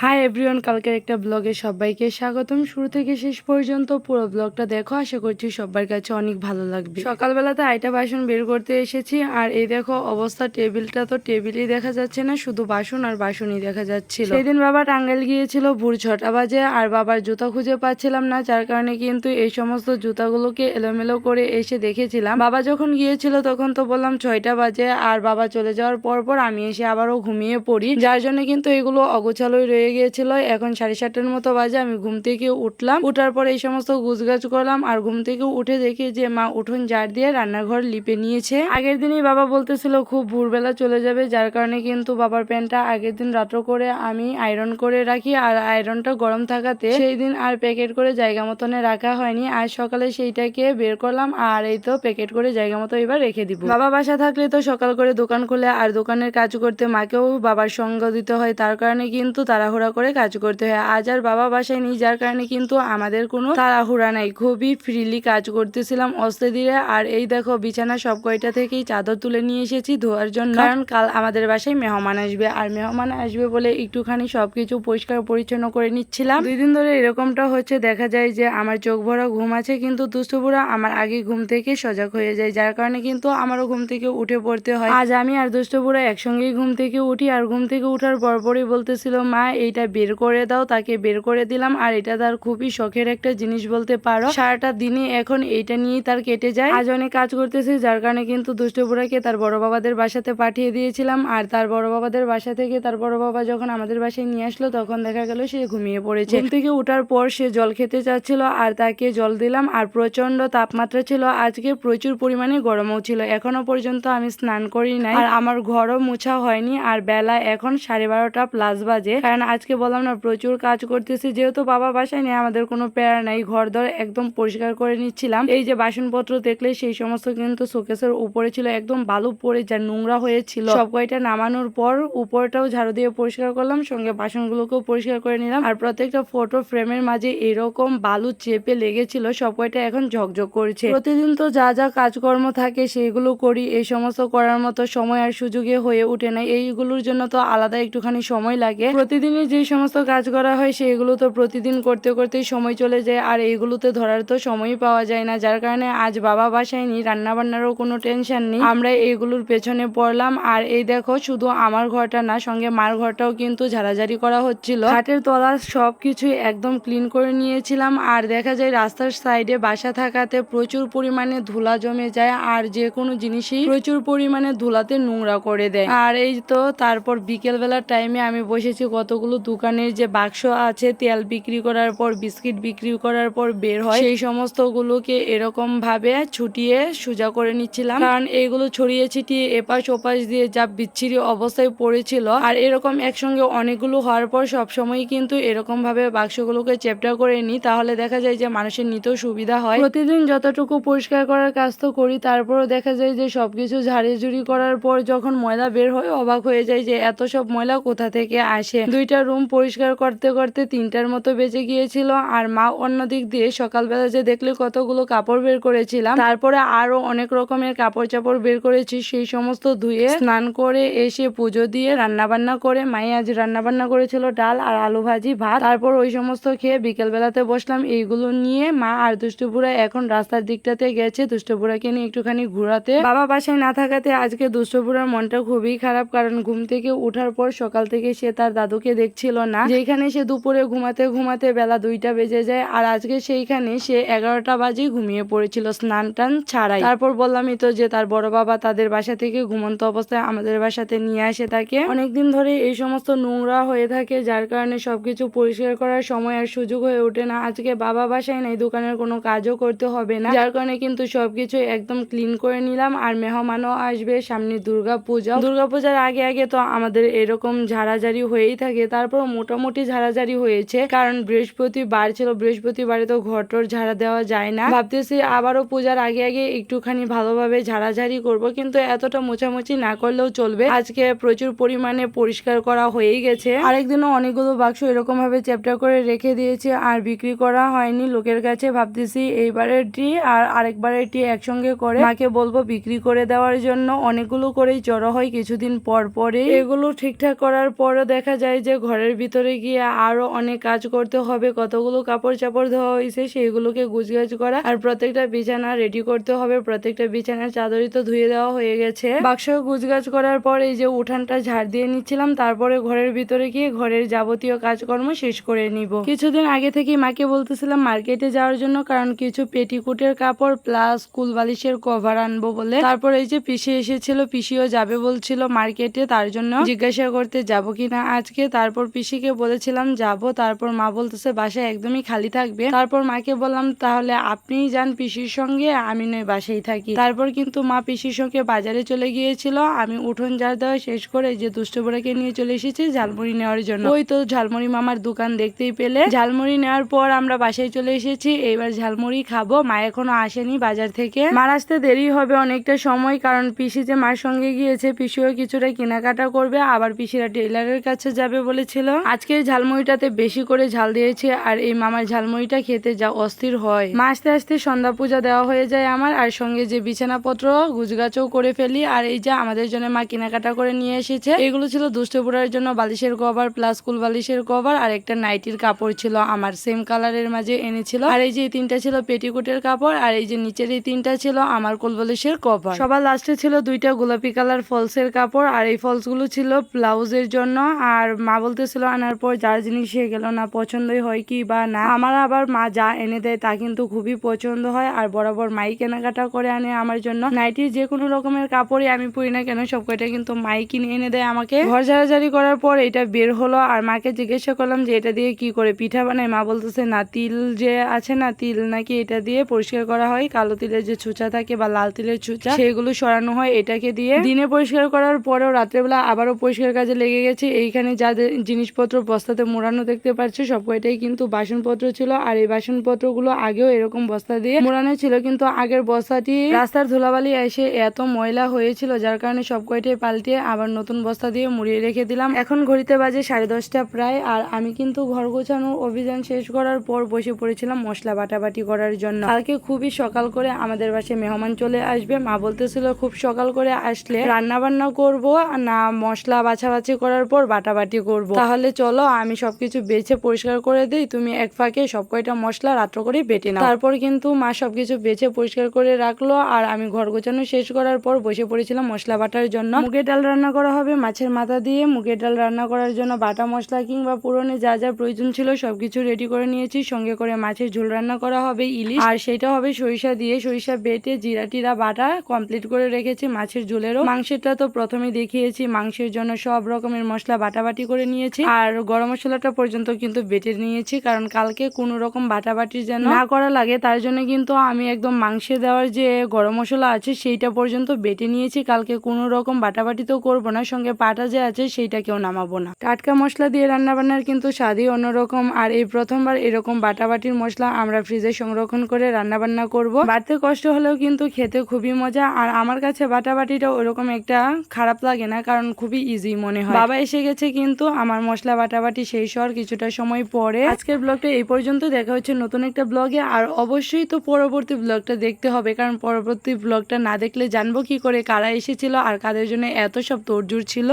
Hi, everyone কালকের একটা ব্লগে সবাইকে স্বাগতম। শুরু থেকে শেষ পর্যন্ত পুরো ব্লগটা দেখো। আশা করছি সবার কাছে অনেক ভালো লাগবে। সকালবেলাতে আইটা বাসন বের করতে এসেছি। আর এই দেখো অবস্থা, টেবিলটা তো টেবিলই দেখা যাচ্ছে না, শুধু বাসন আর বাসনই দেখা যাচ্ছিল। সেদিন বাবা টাঙ্গাইল গিয়েছিল ভোর ছটা বাজে, আর বাবার জুতা খুঁজে পাচ্ছিলাম না, যার কারণে কিন্তু এই সমস্ত জুতাগুলোকে এলোমেলো করে এসে দেখেছিলাম। বাবা যখন গিয়েছিল তখন তো বললাম ছয়টা বাজে, আর বাবা চলে যাওয়ার পর পর আমি এসে আবারও ঘুমিয়ে পড়ি। যার জন্য কিন্তু এগুলো অগোছালোই রয়ে গিয়েছিল এখন সাড়ে সাতটার মতো বাজে, আমি ঘুম থেকে উঠলাম। উঠার পর এই সমস্ত গুছগাছ করলাম আর ঘুম থেকে উঠে দেখি যে মা উঠোন ঝাড় দিয়ে রান্নাঘর লিপে নিয়েছে। আগের দিনই বাবা বলতেছিল, খুব ভোরবেলা চলে যাবে। যার কারণে কিন্তু বাবার প্যান্টটা আগের দিন রাত্র করে আমি আয়রন করে রাখি। আর আয়রনটা গরম থাকাতে সেই দিন আর প্যাকেট করে জায়গা মতনে রাখা হয়নি। আজ সকালে সেইটাকে বের করলাম আর এই তো প্যাকেট করে জায়গা মতো এবার রেখে দিব। বাবা বাসা থাকলে তো সকাল করে দোকান খুলে আর দোকানের কাজ করতে মাকেও বাবার সঙ্গ দিতে হয়। তার কারণে কিন্তু তাড়াহুড়া করে কাজ করতে হয়। আজ আর বাবা বাসায় নেই, যার কারণে কিন্তু আমাদের কোনো তাড়াহুড়া নাই। খুবই ফ্রিলি কাজ করতেছিলাম অস্তে ধীরে। আর এই দেখো, বিছানা সব কয়টা থেকেই চাদর তুলে নিয়ে এসেছি ধোয়ার জন্য। কারণ কাল আমাদের বাসায় মেহমান আসবে। আর মেহমান আসবে বলে একটুখানি সবকিছু পরিষ্কার পরিচ্ছন্ন করে নিচ্ছিলাম। দুই দিন ধরে এরকমটা হচ্ছে। দেখা যায় যে আমার চোখ ভরা ঘুম আছে, কিন্তু দুষ্টুপুরা আমার আগে ঘুম থেকে সজাগ হয়ে যায়, যার কারণে কিন্তু আমারও ঘুম থেকে উঠে পড়তে হয়। আজ আমি আর দুষ্টুপুরা একসঙ্গেই ঘুম থেকে উঠি। আর ঘুম থেকে উঠার পরপরই বলতেছিল, মা, এইটা বের করে দাও, তাকে বের করে দিলাম। আর এটা তার খুবই শখের একটা জিনিস বলতে পারো। সারাটা দিনে এখন এইটা নিয়েই তার কেটে যায়। আজ অনেক কাজ করতেছে, যার কারণে কিন্তু দুষ্টপুরাকে তার বড় বাবাদের বাসাতে পাঠিয়ে দিয়েছিলাম। আর তার বড় বাবাদের বাসা থেকে তার বড় বাবা যখন আমাদের বাসায় নিয়ে আসলো, তখন দেখা গেল সে ঘুমিয়ে পড়েছে। ঘুম থেকে উঠার পর সে জল খেতে চাচ্ছিল, আর তাকে জল দিলাম। আর প্রচণ্ড তাপমাত্রা ছিল। আজকে প্রচুর পরিমাণে গরমও ছিল। এখনও পর্যন্ত আমি স্নান করি নাই। আর আমার ঘরও মুছা হয়নি। আর বেলা এখন সাড়ে বারোটা প্লাস বাজে। কারণ আজকে বললাম না, প্রচুর কাজ করতেছি। যেহেতু বাবা বাসায় নেই, আমাদের কোনো প্যারা নাই, ঘর দর একদম পরিষ্কার করে নিচ্ছিলাম। এই যে বাসনপত্র দেখলে সেই সমস্ত কিন্তু শোকেসের উপরে ছিল, একদম বালু পড়ে যা নোংরা হয়েছিল। সব কয়টা নামানোর পর উপরটাও ঝাড়ু দিয়ে পরিষ্কার করলাম, সঙ্গে বাসনগুলোকেও পরিষ্কার করে নিলাম। আর প্রত্যেকটা ফটো ফ্রেমের মাঝে এরকম বালু চেপে লেগেছিল, সব কয়টা এখন ঝকঝক করছে। প্রতিদিন তো যা যা কাজকর্ম থাকে সেইগুলো করি, এই সমস্ত করার মতো সময় আর সুযোগে হয়ে ওঠে না। এইগুলোর জন্য তো আলাদা একটুখানি সময় লাগে। প্রতিদিনই যে সমস্ত কাজ করা হয় সেইগুলো তো প্রতিদিন করতে করতেই সময় চলে যায়। আর এইগুলোতে ধরার তো সময়ই পাওয়া যায় না। যার কারণে আজ বাবা বাসায় নি রান্না বান্নারও কোনো টেনশন নেই। আমরা এইগুলোর পেছনে পড়লাম। আর এই দেখো, শুধু আমার ঘরটা না, সঙ্গে মার ঘরটাও কিন্তু ঝাড়াঝাড়ি করা হচ্ছিল। হাটের তলা সব কিছুই একদম ক্লিন করে নিয়েছিলাম। আর দেখা যায়, রাস্তার সাইডে বাসা থাকাতে প্রচুর পরিমাণে ধুলা জমে যায়। আর যে কোনো জিনিসই প্রচুর পরিমাণে ধুলাতে নোংরা করে দেয়। আর এই তো, তারপর বিকেলবেলার টাইমে আমি বসেছি কতগুলো দোকানের যে বাক্স আছে, তেল বিক্রি করার পর, বিস্কিট বিক্রি করার পর বের হয়। সেই সমস্ত গুলোকে এরকম ভাবে ছুটিয়ে সোজা করে নিচ্ছিলাম। কারণ এইগুলো ছড়িয়ে ছিটিয়ে এপাশ ওপাশ দিয়ে যা বিচ্ছিরি অবস্থায় পড়েছিল। আর এরকম একসঙ্গে অনেকগুলো হওয়ার পর সবসময় কিন্তু এরকম ভাবে বাক্সগুলোকে চেপটা করে নিই। তাহলে দেখা যায় যে মানুষের নিতেও সুবিধা হয়। প্রতিদিন যতটুকু পরিষ্কার করার কাজ তো করি, তারপরও দেখা যায় যে সবকিছু ঝাড়িঝুড়ি করার পর যখন ময়লা বের হয়, অবাক হয়ে যায় যে এত সব ময়লা কোথা থেকে আসে? দুইটা রুম পরিষ্কার করতে করতে তিনটার মতো বেজে গিয়েছিল আর মা অন্য দিক দিয়ে সকালবেলা যে দেখলে কতগুলো কাপড় বের করেছিলাম, তারপরে আরও অনেক রকমের কাপড় চাপড় বের করেছি, সেই সমস্ত ধুয়ে স্নান করে এসে পুজো দিয়ে রান্না বান্না করে মাই আজ রান্না বান্না করেছিল ডাল আর আলু ভাজি ভাত। তারপর ওই সমস্ত খেয়ে বিকেল বেলাতে বসলাম। এইগুলো নিয়ে মা আর দুষ্টুপুরা এখন রাস্তার দিকটাতে গেছে। দুষ্টপুরাকে নিয়ে একটুখানি ঘোরাতে। বাবা বাসায় না থাকাতে আজকে দুষ্টপুরার মনটা খুবই খারাপ, কারণ ঘুম থেকে ওঠার পর সকাল থেকে সে তার দাদুকে দেখছিল। না। যেখানে সে দুপুরে ঘুমাতে ঘুমাতে বেলা দুইটা বেজে যায়, আর আজকে সেইখানে সে এগারোটা বাজে ঘুমিয়ে পড়েছিল স্নান টান ছাড়াই। তারপর বললামই তো যে তার বড় বাবা তাদের বাসা থেকে ঘুমন্ত অবস্থায় আমাদের বাসাতে নিয়ে আসে তাকে। অনেকদিন ধরে এই সমস্ত নোংরা হয়ে থাকে, যার কারণে সবকিছু পরিষ্কার করার সময় আর সুযোগ হয়ে ওঠে না। আজকে বাবা বাসায় নাই, দোকানের কোনো কাজও করতে হবে না। যার কারণে কিন্তু সবকিছু একদম ক্লিন করে নিলাম, আর মেহমানও আসবে সামনে দুর্গা পূজা দুর্গা পূজার আগে আগে তো আমাদের এরকম ঝাড়াঝাড়ি হয়েই থাকে। তারপর মোটামুটি ঝাড়াঝাড়ি হয়েছে। কারণ বৃহস্পতিবার ছিল, বৃহস্পতিবারে তো ঘর টর ঝাড়া দেওয়া যায় না। ভাবতেছি আবারও পূজার আগে আগে একটুখানি ভালোভাবে ঝাড়াঝাড়ি করব, কিন্তু এতটা মোছামুছি না করলেও চলবে। আজকে প্রচুর পরিমাণে পরিষ্কার করা হয়েই গেছে। আরেকদিনও অনেকগুলো বাক্স এরকম ভাবে চ্যাপ্টার করে রেখে দিয়েছে, আর বিক্রি করা হয়নি লোকের কাছে। ভাবতেছি এইবারের টি আর আরেকবারের টি একসঙ্গে করে মাকে বলব বিক্রি করে দেওয়ার জন্য। অনেকগুলো করেই জড়ো হয় কিছুদিন পর পরে এগুলো ঠিকঠাক করার পরও দেখা যায় যে ঘরের ঘরের ভিতরে গিয়ে আরও অনেক কাজ করতে হবে। কতগুলো কাপড় চাপড় ধোয়া হয়েছে সেইগুলোকে গুছগাছ করা আর প্রত্যেকটা বিছানা রেডি করতে হবে। প্রত্যেকটা বিছানার চাদরই তো ধুয়ে দেওয়া হয়ে গেছে। বাক্স গুছগাছ করার পর এই যে উঠানটা ঝাড় দিয়ে নিচ্ছিলাম, তারপরে ঘরের ভিতরে গিয়ে ঘরের যাবতীয় কাজকর্ম শেষ করে নিব। কিছুদিন আগে থেকে মাকে বলতেছিলাম মার্কেটে যাওয়ার জন্য, কারণ কিছু পেটিকুটের কাপড় প্লাস কুল বালিশের কভার আনব বলে। তারপর এই যে পিসি এসেছিল, পিসিও যাবে বলছিল মার্কেটে, তার জন্য জিজ্ঞাসা করতে যাব কিনা আজকে। তারপর পিসিকে বলেছিলাম, যাব। তারপর মা বলতেছে, বাসায় একদমই খালি থাকবে। তারপর মাকে বললাম, তাহলে আপনিই যান পিসির সঙ্গে, আমি নয় বাসায় থাকি। তারপর কিন্তু মা পিসির সঙ্গে বাজারে চলে গিয়েছিল। আমি উঠোন ঝাড় দেওয়া শেষ করে যে দুষ্টবুড়াকে নিয়ে চলে এসেছি ঝালমুড়ি নেওয়ার জন্য। ওই তো ঝালমুড়ি মামার দোকান দেখতেই পেলে। ঝালমুড়ি নেওয়ার পর আমরা বাসায় চলে এসেছি। এইবার ঝালমুড়ি খাব। মা এখনও আসেনি বাজার থেকে। মার আসতে দেরি হবে অনেকটা সময়, কারণ পিসি যে মার সঙ্গে গিয়েছে, পিসিও কিছুটা কেনাকাটা করবে। আবার পিসিরা টেইলারের কাছে যাবে বলেছিল। আজকের ঝালমুড়িটাতে বেশি করে ঝাল দিয়েছে আর এই মামার ঝালমুড়িটা খেতে যা অস্থির হয়। মা আস্তে আস্তে সন্ধ্যা পূজা দেওয়া হয়ে যায় আমার আর সঙ্গে যে বিছানাপত্র, গুজগাছও করে ফেলি আর এই যে আমাদের জন্য মা কেনাকাটা করে নিয়ে এসেছে। এগুলো ছিল দুষ্টপুরার জন্য বালিশের কভার প্লাস কুল বালিশের কভার আর একটা নাইটির কাপড় ছিল আমার। সেম কালারের মাঝে এনেছিল। আর এই যে তিনটা ছিল পেটিকোটের কাপড় আর এই যে নিচের এই তিনটা ছিল আমার কুল বালিশের কভার। সবার লাস্টে ছিল দুইটা গোলাপি কালার ফলসের কাপড় আর এই ফলসগুলো ছিল ব্লাউজের জন্য আর মা বলতেছিল আনার পর যার জিনিস সে গেল না, পছন্দই হয় কি বা না। আমার আবার মা যা এনে দেয় তা কিন্তু খুবই পছন্দ হয় আর বরাবর মাই কেনাকাটা করে আনে আমার জন্য। নাইটির যে কোনো রকমের কাপড়ই আমি পরি না কেন, সব কয়টা কিন্তু মাই কিনে এনে দেয় আমাকে। ঘর ঝাড়াঝাড়ি করার পর এটা বের হলো আর মাকে জিজ্ঞাসা করলাম যে এটা দিয়ে কি করে পিঠা বানায়? মা বলতেছে, না, তিল যে আছে না, তিল নাকি এটা দিয়ে পরিষ্কার করা হয়। কালো তিলের যে ছুঁচা থাকে বা লাল তিলের ছুঁচা, সেগুলো সরানো হয় এটাকে দিয়ে। দিনে পরিষ্কার করার পরেও রাত্রেবেলা আবারও পরিষ্কার কাজে লেগে গেছে। এইখানে যাদের জিনিসপত্র বস্তাতে মোড়ানো দেখতে পাচ্ছ। সব কয়টাই কিন্তু বাসনপত্র ছিল। আর এই বাসনপত্রগুলো আগেও এরকম বস্তা দিয়ে মোড়ানো ছিল। কিন্তু আগের বস্তাটি রাস্তার ধুলাবালি এসে এত ময়লা হয়েছিল, যার কারণে সব কয়টাই পাল্টিয়ে আবার নতুন বস্তা দিয়ে মুড়িয়ে রেখে দিলাম। এখন ঘড়িতে বাজে সাড়ে দশটা প্রায়। আর আমি কিন্তু ঘর গোছানো অভিযান শেষ করার পর বসে পড়েছিলাম মশলা বাটাবাটি করার জন্য। কালকে খুবই সকাল করে আমাদের বাসায় মেহমান চলে আসবে। মা বলতেছিল, খুব সকাল করে আসলে রান্না বান্না করব না, মশলা বাছাবাছি করার পর বাটাবাটি করব। তাহলে চলো আমি সবকিছু বেছে পরিষ্কার করে দিই। তুমি এক ফাঁকে সব কয়টা মশলা রাত্র করে বেটে নাও। তারপর কিন্তু মা সবকিছু বেছে পরিষ্কার করে রাখল আর আমি ঘর গোছানো শেষ করার পর বসে পড়েছিলাম মশলা বাটার জন্য। মুগের ডাল রান্না করা হবে মাছের মাথা দিয়ে। মুগের ডাল রান্না করার জন্য বাটা মশলা কিংবা পুরনে যা যা প্রয়োজন ছিল সবকিছু রেডি করে নিয়েছি। সঙ্গে করে মাছের ঝোল রান্না করা হবে ইলিশ। আর সেটা হবে সরিষা দিয়ে। সরিষা বেটে জিরা টিরা বাটা কমপ্লিট করে রেখেছি মাছের ঝোলেরও। মাংসেরটা তো প্রথমে দেখিয়েছি। মাংসের জন্য সব রকমের মশলা বাটাবাটি করে নিয়েছি। আর গরম মশলাটা পর্যন্ত কিন্তু বেটে নিয়েছি কারণ কালকে কোনো রকম বাটাবাটি যেন না করা লাগে তার জন্য কিন্তু আমি একদম মাংসে দেওয়ার যে গরম মশলা আছে সেইটা পর্যন্ত বেটে নিয়েছি। কালকে কোনো রকম বাটাবাটি তো করব না সঙ্গে পাটা যে আছে সেইটাকেও নামাবো না। টাটকা মশলা দিয়ে রান্না বান্নার কিন্তু স্বাদই অন্যরকম আর এই প্রথমবার এরকম বাটাবাটির মশলা আমরা ফ্রিজে সংরক্ষণ করে রান্না বান্না করব। বাড়তে কষ্ট হলেও কিন্তু খেতে খুবই মজা আর আমার কাছে বাটাবাটিটা ওরকম একটা খারাপ লাগে না কারণ খুবই ইজি মনে হয়। বাবা এসে গেছে কিন্তু আমার মশলা বাটাবাটি সেই হওয়ার কিছুটা সময় পরে আজকের ব্লগটা এই পর্যন্ত। দেখা হচ্ছে নতুন একটা ব্লগে। আর অবশ্যই তো পরবর্তী ব্লগটা দেখতে হবে, কারণ পরবর্তী ব্লগটা না দেখলে জানব কি করে, কারা এসেছিল আর কাদের জন্য এত সব তোড়জোড় ছিল।